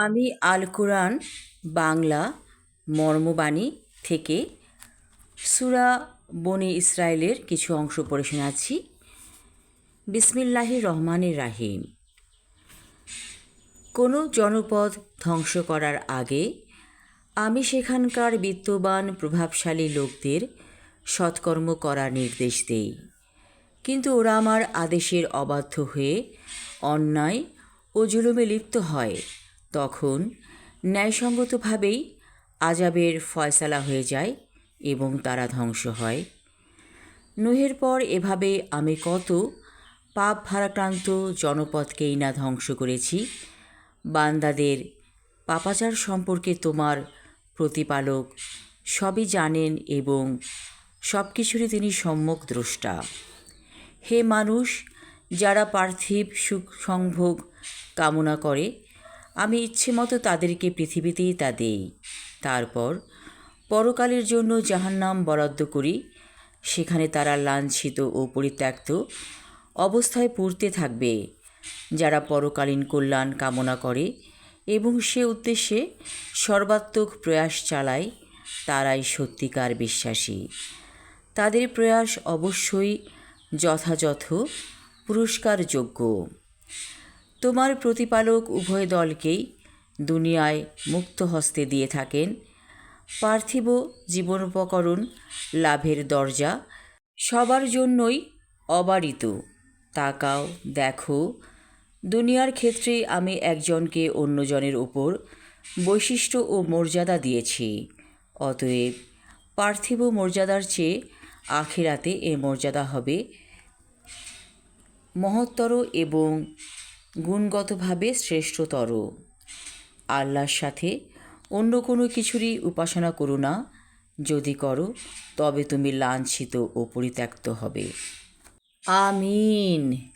আমি আল কোরআন, বাংলা, মর্মবাণী থেকে সুরা বনি ইসরায়েলের কিছু অংশ পড়ে শোনাচ্ছি। বিসমিল্লাহি রহমানির রাহিম। কোনো জনপদ ধ্বংস করার আগে আমি সেখানকার বিত্তবান, প্রভাবশালী লোকদের সৎকর্ম করার নির্দেশ দেই। কিন্তু ওরা আমার আদেশের অবাধ্য হয়ে অন্যায় ও জুলুমে লিপ্ত হয়। তখন ন্যায়সঙ্গতভাবেই আজাবের ফয়সালা হয়ে যায় এবং তারা ধ্বংস হয়। নুহের পর এভাবে আমি কত পাপ ভারাক্রান্ত জনপদকেই না ধ্বংস করেছি। বান্দাদের পাপাচার সম্পর্কে তোমার প্রতিপালক সবই জানেন এবং সব কিছুরই তিনি সম্যক দ্রষ্টা। হে মানুষ, যারা পার্থিব সুখ সংভোগ কামনা করে আমি ইচ্ছে মতো তাদেরকে পৃথিবীতেই তা দেই। তারপর পরকালের জন্য জাহান্নাম বরাদ্দ করি। সেখানে তারা লাঞ্ছিত ও পরিত্যক্ত অবস্থায় পড়তে থাকবে। যারা পরকালীন কল্যাণ কামনা করে এবং সে উদ্দেশ্যে সর্বাত্মক প্রয়াস চালায়, তারাই সত্যিকার বিশ্বাসী। তাদের প্রয়াস অবশ্যই যথাযথ, পুরস্কারযোগ্য। তোমার প্রতিপালক উভয় দলকেই দুনিয়ায় মুক্ত হস্তে দিয়ে থাকেন। পার্থিব জীবনোপকরণ লাভের দরজা সবার জন্যই অবারিত। তাকাও, দেখো, দুনিয়ার ক্ষেত্রে আমি একজনকে অন্যজনের ওপর বৈশিষ্ট্য ও মর্যাদা দিয়েছি। অতএব পার্থিব মর্যাদার চেয়ে আখেরাতে এ মর্যাদা হবে মহত্তর এবং গুণগতভাবে শ্রেষ্ঠতর। আল্লাহর সাথে অন্য কোনো কিছুরই উপাসনা করো না। যদি করো, তবে তুমি লাঞ্ছিত ও পরিত্যক্ত হবে। আমিন।